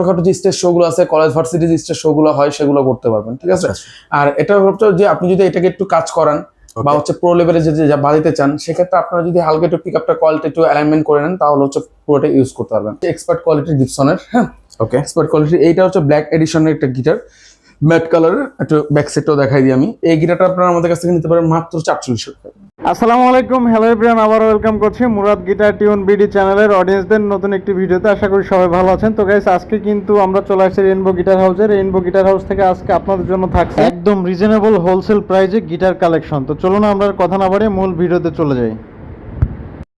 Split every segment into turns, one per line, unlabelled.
ছোটখাটো যে স্টেজ শোগুলো আছে কলেজ ভার্সিটি যে স্টেজ শোগুলো হয় সেগুলো করতে পারবেন ঠিক আছে? আর এটা হচ্ছে যে আপনি যদি এটাকে একটু কাজ করান বা হচ্ছে প্রো লেভেলে যদি যা বাজাতে চান সেক্ষেত্রে আপনারা যদি হালকা একটু পিক আপটা কোয়ালিটি একটু অ্যালাইনমেন্ট করে নেন তাহলে হচ্ছে পুরোটা ইউজ করতে পারবেন। এক্সপার্ট কোয়ালিটি ডিপসনের হ্যাঁ?
ওকে
এক্সপার্ট কোয়ালিটি এইটা হচ্ছে ব্ল্যাক এডিশনের একটা গিটার ম্যাট কালারের একটু ব্যাক সেটটাও দেখাই দিই আমি। এই গিটারটা আপনারা আমাদের কাছ থেকে নিতে পারেন মাত্র চারচল্লিশ টাকা।
আসসালামু আলাইকুম হ্যালো এভরিওয়ান আবার ওয়েলকাম করছি মুরাদ গিটার টিউন বিডি চ্যানেলের অডিয়েন্সদের নতুন একটি ভিডিওতে। আশা করি সবাই ভালো আছেন। তো গাইস আজকে কিন্তু আমরা চলে আসছি রেইনবো গিটার হাউসে রেইনবো গিটার হাউস থেকে আজকে আপনাদের জন্য থাকছে একদম রিজনেবল হোলসেল প্রাইজে গিটার কালেকশন তো চলুন আমরা কথা না বাড়িয়ে মূল ভিডিওতে চলে যাই।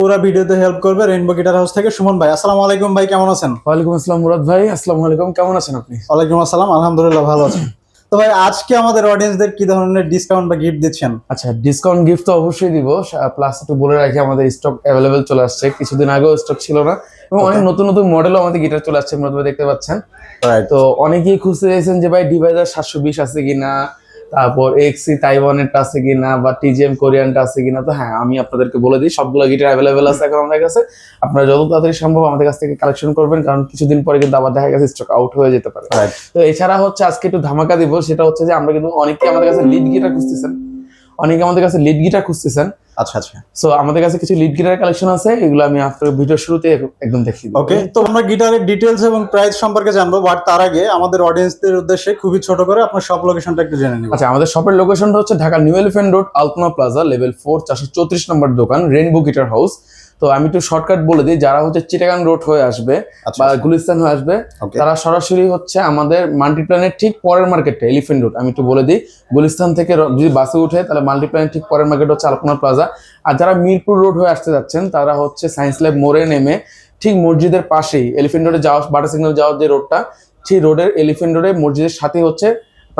পুরো ভিডিওতে হেল্প করবে রেইনবো গিটার হাউস থেকে সুমন ভাই। আসসালামু আলাইকুম ভাই কেমন আছেন?
ওয়ালাইকুম আসসালাম মুরাদ ভাই। আসসালামু আলাইকুম। কেমন আছেন আপনি?
ওয়ালাইকুম আসসালাম আলহামদুলিল্লাহ ভালো আছি। তো ভাই আজকে আমাদের অডিয়েন্সদের কি ধরনের ডিসকাউন্ট বা গিফট দিচ্ছেন?
আচ্ছা ডিসকাউন্ট গিফট তো অবশ্যই দিব। প্লাস একটু বলে রাখি আমাদের স্টক অ্যাভেলেবেল চলে আসছে। কিছুদিন আগেও স্টক ছিল না। এবং অনেক নতুন নতুন মডেলও আমাদের গিটার চলে আসছে মুরাদ দেখতে পাচ্ছেন। তো অনেকেই খুঁজতে চাইছেন যে ভাই ডিভাইজার সাতশো বিশ আছে কিনা? তারপর এক্সি তাইওয়ানেরটা আছে কিনা বা টিজিএম কোরিয়ানটা আছে কিনা তো হ্যাঁ আমি আপনাদেরকে বলে দিই সবগুলো গিটার অ্যাভেলেবেল আছে এখন আমাদের কাছে। আপনারা যত তাড়াতাড়ি সম্ভব আমাদের কাছ থেকে কালেকশন করবেন কারণ কিছুদিন পরে কিন্তু আবার দেখা গেছে স্টক আউট হয়ে যেতে পারে। তো এছাড়া হচ্ছে আজকে একটু ধামাকা দিব সেটা হচ্ছে যে আমরা কিন্তু অনেকে আমাদের কাছে লিড গিটার খুঁজতেছেন। অনেকে আমাদের কাছে লিড গিটার খুঁজতেছেন।
আচ্ছা আচ্ছা।
সো আমাদের কাছে কিছু লিড গিটার কালেকশন আছে এগুলো আমি আপনার ভিডিও শুরুতে একদম দেখিয়ে
ওকে তো আমরা গিটারের ডিটেলস এবং প্রাইস সম্পর্কে জানব বাট তার আগে আমাদের অডিয়েন্সদের উদ্দেশ্যে খুবই ছোট করে আপনার সব লোকেশনটা একটু জেনে নিন
আচ্ছা আমাদের শপের লোকেশনটা হচ্ছে Dhaka New Elephant Road Alpana Plaza level four চারশো চৌত্রিশ নম্বর দোকান রেনবো গিটার হাউস তো আমি একটু শর্টকাট বলে দিই যারা হচ্ছে চিটাগাং রোড হয়ে আসবে
আচ্ছা
বা গুলিস্তান হয়ে আসবে তারা সরাসরি হচ্ছে আমাদের মাল্টিপ্ল্যানের ঠিক পরের মার্কেটটা এলিফেন্ট রোড আমি একটু বলে দিই। গুলিস্তান থেকে যদি বাসে উঠে তাহলে মাল্টিপ্ল্যানের ঠিক পরের মার্কেট হচ্ছে আলপনা প্লাজা আর যারা মিরপুর রোড হয়ে আসতে যাচ্ছেন তারা হচ্ছে সায়েন্স ল্যাব মোড়ে নেমে ঠিক মসজিদের পাশেই এলিফেন্ট রোডে যাওয়া বাটা সিগন্যাল যাওয়ার যে রোডটা সেই রোডের এলিফেন্ট রোডে মসজিদের সাথে হচ্ছে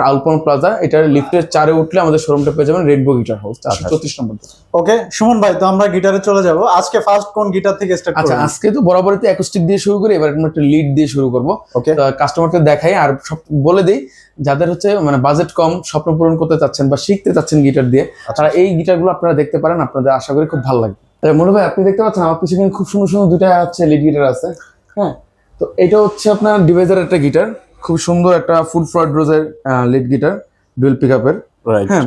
আলপনা প্লাজা এটার লিফটের চারে উঠলে আমাদের শোরুমটা পেয়ে যাবেন রেডবো গিটার হাউস চারশো চৌত্রিশ নম্বর
ওকে সুমন ভাই তো আমরা গিটারে চলে যাব। আজকে ফার্স্ট কোন গিটার থেকে স্টার্ট
আচ্ছা আজকে তো বরাবরই তো অ্যাকোস্টিক দিয়ে শুরু করি এবার আমরা একটা লিড দিয়ে শুরু করব।
ওকে
কাস্টমারকে দেখাই আর সব বলে দিই যাদের হচ্ছে মানে বাজেট কম স্বপ্ন পূরণ করতে চাচ্ছেন বা শিখতে চাচ্ছেন গিটার দিয়ে
আচ্ছা।
তারা এই গিটারগুলো আপনারা দেখতে পারেন আপনাদের আশা করি খুব ভালো লাগবে। তাহলে মনে ভাই আপনি দেখতে পাচ্ছেন আমার পিছনে খুব সুন্দর সুন্দর দুইটা হচ্ছে লিড গিটার আছে। হ্যাঁ। তো এটা হচ্ছে আপনার ডিভাইজার একটা গিটার খুব সুন্দর একটা ফুল ফ্রড রোজের লিড গিটার ডুয়েল পিক আপের
রাইট
হ্যাঁ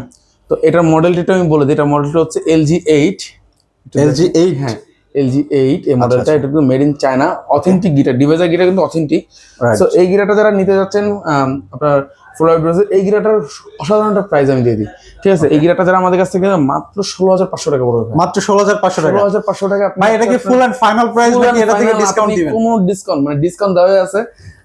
তো এটার মডেলটা আমি বলে দিই এটা মডেলটা হচ্ছে এলজি এইট
এলজি এইট
হ্যাঁ এলজি এইট এই মডেলটা
আচ্ছা।
এটা কিন্তু made in China authentic guitar Deviser guitar কিন্তু অথেন্টিক
তো
সো এই গিটারটা যারা নিতে যাচ্ছেন আপনার ফ্লোরাইড ব্রাউজার এই গিটারটার অসাধারণ একটা প্রাইস আমি দিয়ে দিই। ঠিক আছে? এই গিটারটা যারা আমাদের কাছ থেকে মাত্র ষোলো হাজার পাঁচশো টাকা পড়বে
মাত্র 16500 টাকা।
ষোলো হাজার পাঁচশো টাকা
ভাই এটা কি ফুল এন্ড ফাইনাল প্রাইস নাকি এটা থেকে ডিসকাউন্ট দিবেন?
কোনো ডিসকাউন্ট মানে ডিসকাউন্ট দেওয়া আছে।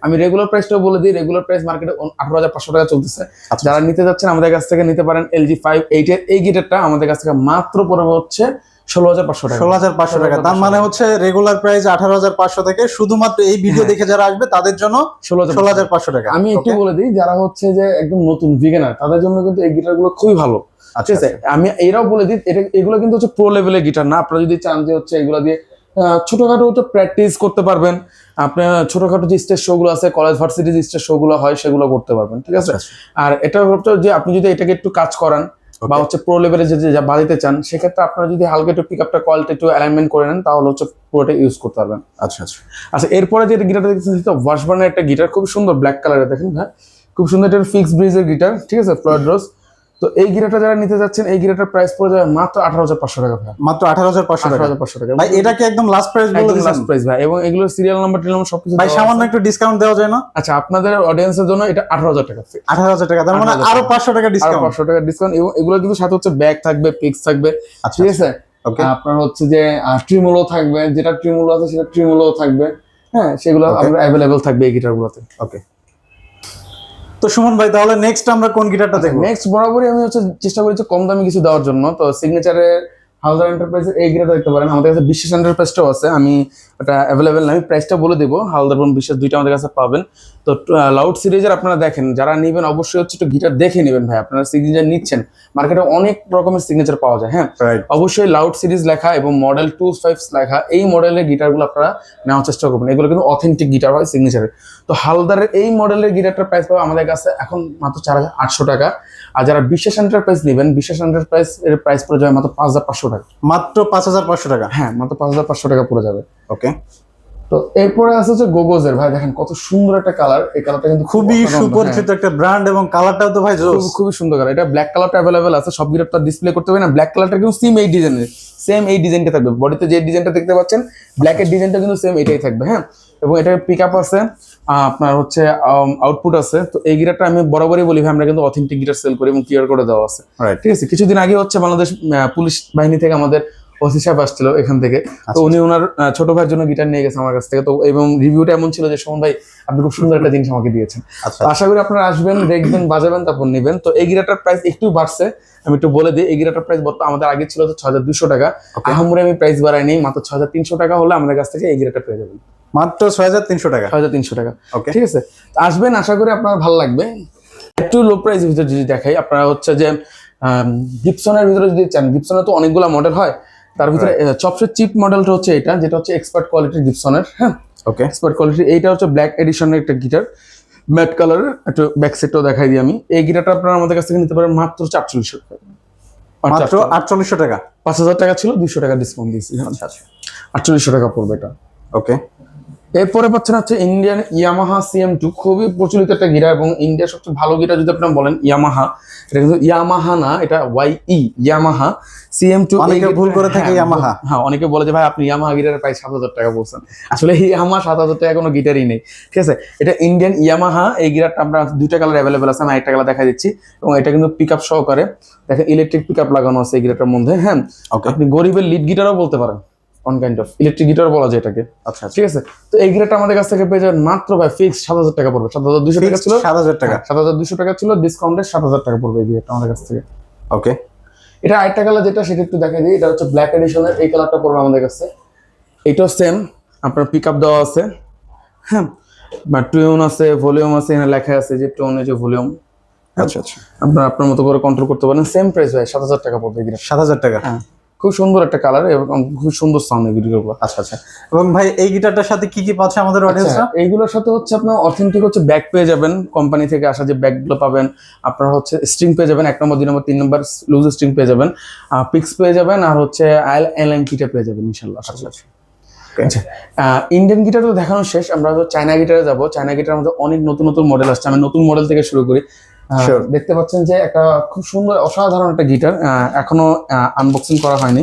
আমি রেগুলার প্রাইসটাও বলে দিই রেগুলার প্রাইস মার্কেটে আঠারো হাজার পাঁচশো টাকা চলতেছে।
আচ্ছা।
যারা নিতে যাচ্ছেন আমাদের কাছ থেকে নিতে পারেন এলজি ফাইভ এইটের এই গিটারটা আমাদের কাছ থেকে মাত্র পড়বে হচ্ছে ষোলো হাজার পাঁচশো টাকা।
ষোলো হাজার পাঁচশো টাকা। তার মানে হচ্ছে রেগুলার প্রাইস আঠারো হাজার পাঁচশো থেকে শুধুমাত্র এই ভিডিও দেখে যারা আসবে তাদের জন্য
ষোলো
ষোলো হাজার পাঁচশো টাকা।
আমি একটু বলে দিই যারা হচ্ছে যে একদম নতুন বিগিনার তাদের জন্য কিন্তু এই গিটারগুলো খুবই ভালো।
আচ্ছা
ঠিক আছে? আমি এরাও বলে দিই এটা এগুলো কিন্তু হচ্ছে প্রো লেভেলের গিটার না। আপনারা যদি চান যে হচ্ছে এগুলো দিয়ে আহ, ছোটখাটো হচ্ছে প্র্যাকটিস করতে পারবেন। আপনার ছোটখাটো যে স্টেজ শোগুলো আছে কলেজ ভার্সিটি যে স্টেজ শোগুলো হয় সেগুলো করতে পারবেন। ঠিক আছে?
আচ্ছা,
আর এটা হচ্ছে যে আপনি যদি এটাকে একটু কাজ করান বা হচ্ছে প্রো লেভেলে যে যা বাজাতে চান সেক্ষেত্রে আপনারা যদি হালকা একটু পিক আপটা কোয়ালিটি একটু অ্যালাইনমেন্ট করে নেন তাহলে হচ্ছে পুরোটা ইউজ করতে পারবেন।
আচ্ছা আচ্ছা।
আচ্ছা এরপরে যে গিটারটা দেখতেছেন সেটা ওয়াশবার্নের একটা গিটার খুব সুন্দর ব্ল্যাক কালারের দেখেন হ্যাঁ খুব সুন্দর একটা ফিক্সড ব্রিজের গিটার ঠিক আছে? ফ্লয়েড রোজ তো এই গিটারটা যারা নিতে যাচ্ছেন এই গিটারটার প্রাইস পড়ে যাবে মাত্র আঠারো হাজার পাঁচশো টাকা ভাই।
মাত্র আঠারো হাজার পাঁচশো টাকা।
হাজার পাঁচশো টাকা।
ভাই এটা কি একদম লাস্ট প্রাইস বলে
লাস্ট প্রাইস ভাই এবং এগুলো সিরিয়াল নাম্বার টিল নাম্বার সবকিছু
ভাই সামান্য একটু ডিসকাউন্ট দেওয়া যায় না?
আচ্ছা আপনাদের অডিয়েন্সের জন্য এটা আঠারো হাজার টাকা
আঠারো হাজার টাকা তার মানে আরও পাঁচশো টাকা ডিসকাউন্ট
পাঁচশো টাকা ডিসকাউন্ট এবং এগুলো কিন্তু সাথে হচ্ছে ব্যাগ থাকবে পিক্স থাকবে।
আচ্ছা
ঠিক আছে?
ওকে
আপনার হচ্ছে যে ট্রিমুলো থাকবে যেটা ট্রিমুলো আছে সেটা ট্রিমুলো থাকবে। হ্যাঁ সেগুলো. আপনার অ্যাভেলেবেল থাকবে এই গিটারগুলোতে।
ওকে তো সুমন ভাই, তাহলে নেক্সট আমরা কোন গিটারটা দেখব?
নেক্সট বরাবরই আমি হচ্ছে চেষ্টা করেছি কম দামি কিছু দেওয়ার জন্য। তো সিগনেচারের হালদার এন্টারপ্রাইজের এই গিটারটা দেখতে পারেন। আমাদের কাছে বিশ্বাস এন্টারপ্রাইজটাও আছে। আমি ওটা অ্যাভেলেবেল না, আমি প্রাইসটা বলে দেবো। হালদার এবং বিশ্বাস দুইটা আমাদের কাছে পাবেন। তো লাউড সিরিজের আপনারা দেখেন যারা নেবেন অবশ্যই হচ্ছে একটু গিটার দেখে নেবেন ভাই আপনারা সিগনেচার নিচ্ছেন। মার্কেটে অনেক রকমের সিগনেচার পাওয়া যায় হ্যাঁ? অবশ্যই লাউড সিরিজ লেখা এবং মডেল টু ফাইভ লেখা এই মডেলের গিটারগুলো আপনারা নেওয়ার চেষ্টা করবেন। এগুলো কিন্তু অথেন্টিক গিটার হয় সিগনেচারের তো হালদারের এই মডেলের গিটারটার প্রাইস পাবে আমাদের কাছে এখন মাত্র চার হাজার আটশো টাকা। আর যারা বিশ্বাস এন্টারপ্রাইজ নেবেন বিশ্বাস এন্টারপ্রাইজ এর প্রাইস পড়ে যাবে মাত্র পাঁচ হাজার পাঁচশো টাকা।
মাত্র পাঁচ হাজার পাঁচশো টাকা?
হ্যাঁ মাত্র পাঁচ হাজার পাঁচশো টাকা পড়ে যাবে।
ওকে
তো এরপরে আছে হচ্ছে গোগোজের। ভাই দেখেন কত সুন্দর একটা কালার এই কালারটা কিন্তু
খুবই সুপরিচিত একটা ব্র্যান্ড এবং কালারটাও তো ভাই
হ্যাঁ, খুবই সুন্দর কালার এটা ব্ল্যাক কালারটা অ্যাভেলেবেল আছে সব গিটার তো ডিসপ্লে করতে হবে না। ব্ল্যাক কালারটা কিন্তু সেম এই ডিজাইনের সেম এই ডিজাইনটা থাকবে। বডিতে যে ডিজাইনটা দেখতে পাচ্ছেন ব্ল্যাকের ডিজাইনটা কিন্তু সেম এটাই থাকবে হ্যাঁ? এবং এটার পিক আপ আছে আপনার হচ্ছে আউটপুট আছে। তো এই গিটারটা আমি বরাবরই বলি ভাই আমরা কিন্তু অথেন্টিক গিটার সেল করি এবং কিউআর করে দেওয়া আছে। ঠিক আছে? কিছুদিন আগে হচ্ছে বাংলাদেশ পুলিশ বাহিনী থেকে আমাদের ওসি সাহেব আসছিল এখান থেকে। তো
আচ্ছা,
উনি ওনার ছোট ভাইয়ের জন্য গিটার নিয়ে গেছে আমার কাছ থেকে। তো এবং রিভিউটা এমন ছিল যে সুমন ভাই আপনি খুব সুন্দর একটা জিনিস আমাকে দিয়েছেন।
আচ্ছা
আশা করি আপনারা আসবেন দেখবেন বাজাবেন তারপর নেবেন। তো এই গিটারটার প্রাইস একটু বাড়ছে। আমি একটু বলে দিই এই গিটারটার প্রাইস বর্তমানে আমাদের আগে ছিল তো ছ হাজার দুশো টাকা. আহামরে আমি প্রাইস বাড়াইনি মাত্র ছ হাজার তিনশো টাকা হলে আমাদের কাছ থেকে এই গিটারটা পেয়ে যাবেন।
মাত্র ছয় হাজার তিনশো টাকা?
ছ হাজার তিনশো টাকা।
ওকে
ঠিক আছে? আসবেন আশা করি আপনার ভালো লাগবে। একটু লো প্রাইস ভিতরে যদি দেখাই আপনারা হচ্ছে যে গিপসনের ভিতরে যদি চান গিপসনের তো অনেকগুলো মডেল হয়। তার ভিতরে সবচেয়ে চিপ মডেলটা হচ্ছে এটা যেটা হচ্ছে এক্সপার্ট কোয়ালিটির গিপসনের হ্যাঁ?
ওকে
এক্সপার্ট কোয়ালিটি এইটা হচ্ছে ব্ল্যাক এডিশনের একটা গিটার ম্যাট কালারের একটু ব্যাক সেটটাও দেখাই দিই আমি। এই গিটারটা আপনারা আমাদের কাছ থেকে নিতে পারেন মাত্র চারচল্লিশশো টাকা।
মাত্র আটচল্লিশশো টাকা?
পাঁচ হাজার টাকা ছিল দুশো টাকা ডিসকাউন্ট দিয়েছি
আচ্ছা আচ্ছা।
আটচল্লিশশো টাকা পড়বে এটা।
ওকে
এরপরে পাচ্ছেন হচ্ছে ইন্ডিয়ান ইয়ামাহা সিএম টু খুবই প্রচলিত একটা গিটার এবং ইন্ডিয়ার সবচেয়ে ভালো গিটার যদি আপনি বলেন ইয়ামাহা এটা কিন্তু ইয়ামাহা না এটা Y E Yamaha CM two
অনেকে ভুল করে থাকে Yamaha।
হ্যাঁ অনেকে বলে যে ভাই আপনি ইয়ামাহা গিটারের প্রায় সাত হাজার টাকা বলছেন। আসলে ইয়ামাহা সাত হাজার টাকা কোনো গিটারই নেই ঠিক আছে? এটা ইন্ডিয়ান ইয়ামাহা এই গিটারটা আমরা দুইটা কালার অ্যাভেলেবেল আছে আমি একটা কালার দেখা দিচ্ছি এবং এটা কিন্তু পিক আপ সহকারে দেখেন ইলেকট্রিক পিক আপ লাগানো আছে এই গিটারটার মধ্যে হ্যাঁ?
ওকে
আপনি গরিবের লিড গিটারও বলতে পারেন। On kind of electric guitar বলা যায় এটাকে।
আচ্ছা আচ্ছা।
ঠিক আছে? তো এই গিটারটা আমাদের কাছ থেকে পেয়ে যাবেন মাত্র ভাই ফিক্স সাত হাজার টাকা পড়বে। সাত হাজার দুশো টাকা ছিল।
সাত হাজার টাকা।
সাত হাজার দুশো টাকা ছিল। ডিসকাউন্টে সাত হাজার টাকা পড়বে এই গিটারটা আমাদের কাছ থেকে।
ওকে
এটা আরেকটা কালার যেটা সেটা একটু দেখা দিই। এটা হচ্ছে ব্ল্যাক এডিশনের এই কালারটা পড়বে আমাদের কাছে। এটাও সেম আপনার পিক আপ দেওয়া আছে। হ্যাঁ বা টিউন আছে ভলিউম আছে এখানে লেখা আছে যে টোন যে ভলিউম
আচ্ছা আচ্ছা।
আপনার আপনার মতো করে কন্ট্রোল করতে পারেন। সেম প্রাইস ভাই সাত হাজার টাকা পড়বে
সাত হাজার টাকা।
হ্যাঁ। খুব সুন্দর একটা কালার এবং খুব সুন্দর সাউন্ড এই গিটারগুলো
আচ্ছা আচ্ছা এবং ভাই এই গিটারটার সাথে কি কি পাচ্ছে আমাদের অডিয়েন্সরা
আচ্ছা, এইগুলোর সাথে হচ্ছে আপনার অথেন্টিক হচ্ছে ব্যাগ পেয়ে যাবেন। কোম্পানি থেকে আসা যে ব্যাগগুলো পাবেন আপনার হচ্ছে স্ট্রিং পেয়ে যাবেন এক নম্বর দুই নম্বর তিন নম্বর লুজ স্ট্রিং পেয়ে যাবেন। পিক্স পেয়ে যাবেন আর হচ্ছে আইল এল এম কিটা পেয়ে যাবেন ইনশাল্লাহ আশা আচ্ছা ইন্ডিয়ান গিটার তো দেখানো শেষ আমরা চায়না গিটারে যাব। চায়না গিটার মধ্যে অনেক নতুন নতুন মডেল আসছে। আমি নতুন মডেল থেকে শুরু করি. দেখতে পাচ্ছেন যে একটা খুব সুন্দর অসাধারণ একটা গিটার এখনও আনবক্সিং করা হয়নি।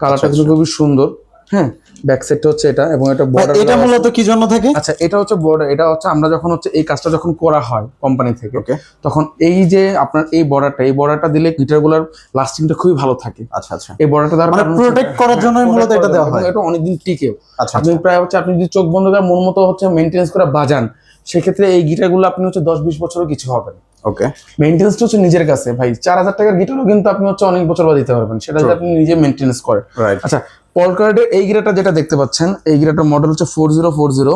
কালারটা কিন্তু খুবই সুন্দর হ্যাঁ? ব্যাক সেটটা হচ্ছে এটা এবং এটা border
এটা মূলত কি জন্য থাকে?
আচ্ছা এটা হচ্ছে বর্ডার এটা হচ্ছে আমরা যখন হচ্ছে এই কাজটা যখন করা হয় কোম্পানি থেকে
ওকে
তখন এই যে আপনার এই বর্ডারটা এই বর্ডারটা দিলে গিটারগুলোর লাস্টিংটা খুবই ভালো থাকে।
আচ্ছা আচ্ছা।
এই বর্ডারটা দ্বারা
মানে protect করার জন্যই মূলত এটা দেওয়া হয়।
এটা অনেকদিন টিকেও
আচ্ছা
আপনি প্রায় হচ্ছে আপনি যদি চোখ বন্ধ করে মন মতো হচ্ছে মেনটেন্স করে বাজান সেক্ষেত্রে এই গিটারগুলো আপনি হচ্ছে দশ বিশ বছরও কিছু হবে না।
ওকে
মেনটেন্সটা হচ্ছে নিজের কাছে। ভাই চার হাজার টাকার গিটারও কিন্তু আপনি হচ্ছে অনেক বছর বাজাতে পারবেন। সেটা যদি আপনি নিজে মেনটেন্স করেন।
রাইট
আচ্ছা পলকার্ডের এই গিটারটা যেটা দেখতে পাচ্ছেন এই গিটারটার মডেল হচ্ছে ফোর জিরো ফোর জিরো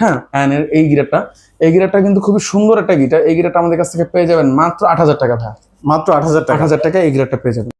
হ্যাঁ অ্যানের এই গিটারটা এই গিটারটা কিন্তু খুবই সুন্দর একটা গিটার এই গিটারটা আমাদের কাছ থেকে পেয়ে যাবেন মাত্র আট হাজার টাকা ভাই।
মাত্র আট হাজার
আট
টাকা
হাজার টাকা এই গিটারটা পেয়ে যাবেন।